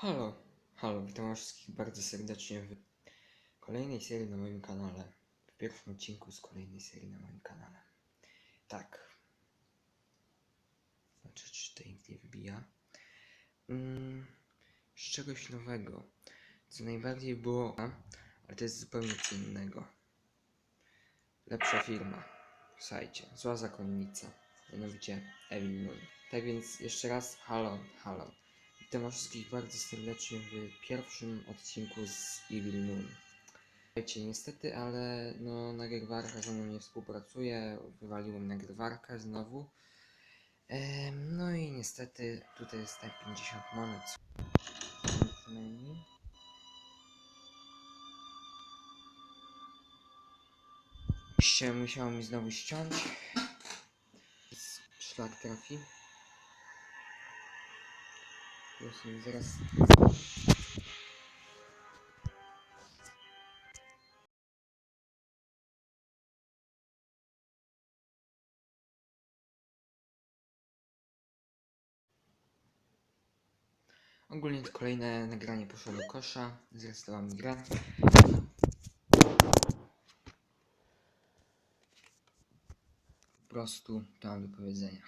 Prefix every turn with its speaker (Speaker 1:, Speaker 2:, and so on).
Speaker 1: Halo, halo, witam wszystkich bardzo serdecznie w kolejnej serii na moim kanale. W pierwszym odcinku z kolejnej serii na moim kanale. Tak. Znaczy, czy tutaj nic nie wybija. Mm, z czegoś nowego. Co najbardziej było, ale to jest zupełnie co innego. Lepsza firma. Słuchajcie, zła zakonnica. Mianowicie Evil Moon. Tak więc jeszcze raz, halo, halo. Witam was wszystkich bardzo serdecznie w pierwszym odcinku z Evil Moon. Słuchajcie, niestety, ale no nagrywarka ze mną nie współpracuje, wywaliłem nagrywarkę znowu. No i niestety tutaj jest te 50 monet. Co najmniej. Oczywiście musiało mi znowu ściąć. Szlak trafi. Sobie zaraz. Ogólnie to kolejne nagranie poszło do kosza. Zrestowałem grę. Po prostu to mam do powiedzenia.